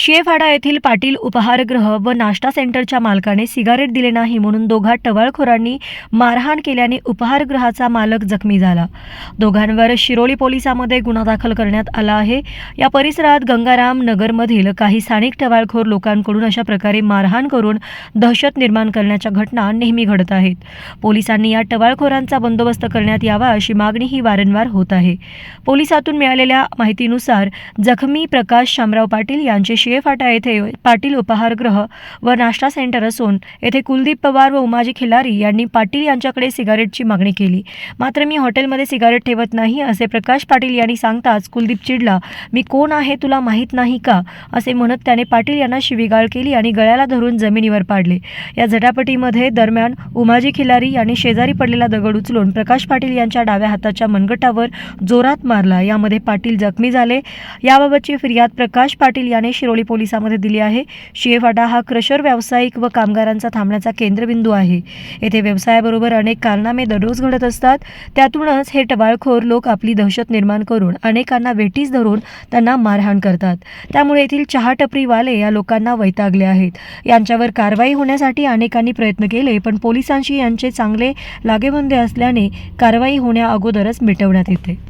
शेफाडा येथील पाटील उपहारगृह व नाश्ता सेंटरच्या मालकाने सिगारेट दिले नाही म्हणून दोघा टवाळखोरांनी मारहाण केल्याने उपहारगृहाचा मालक जखमी झाला. दोघांवर शिरोली पोलिसांमध्ये गुन्हा दाखल करण्यात आला आहे. या परिसरात गंगाराम नगरमधील काही स्थानिक टवाळखोर लोकांकडून अशा प्रकारे मारहाण करून दहशत निर्माण करण्याच्या घटना नेहमी घडत आहेत. पोलिसांनी या टवाळखोरांचा बंदोबस्त करण्यात यावा अशी मागणी ही वारंवार होत आहे. पोलिसातून मिळालेल्या माहितीनुसार जखमी प्रकाश शामराव पाटील यांचे शिळेफाटा येथे पाटील उपहारगृह व नाश्ता सेंटर असून येथे कुलदीप पवार व उमाजी खिलारी यांनी पाटील यांच्याकडे सिगारेटची मागणी केली. मात्र मी हॉटेलमध्ये सिगारेट ठेवत नाही असे प्रकाश पाटील यांनी सांगताच कुलदीप चिडला मी कोण आहे तुला माहीत नाही का? असे म्हणत त्याने पाटील यांना शिवीगाळ केली आणि गळ्याला धरून जमिनीवर पाडले. या झटापटीमध्ये दरम्यान उमाजी खिलारी यांनी शेजारी पडलेला दगड उचलून प्रकाश पाटील यांच्या डाव्या हाताच्या मनगटावर जोरात मारला. यामध्ये पाटील जखमी झाले. याबाबतची फिर्याद प्रकाश पाटील याने शिरोली पोलिसामध्ये दिली आहे. शिएफाटा हा क्रशर व्यावसायिक व कामगारांचा थांबण्याचा केंद्रबिंदू आहे. येथे व्यवसायाबरोबर अनेक कारनामे दररोज घडत असतात. त्यातूनच हे टवाळखोर लोक आपली दहशत निर्माण करून अनेकांना वेटीस धरून त्यांना मारहाण करतात. त्यामुळे येथील चहा टपरीवाले या लोकांना वैतागले आहेत. यांच्यावर कारवाई होण्यासाठी अनेकांनी प्रयत्न केले पण पोलिसांशी यांचे चांगले लागेबंदे असल्याने कारवाई होण्या अगोदरच मिटवण्यात येते.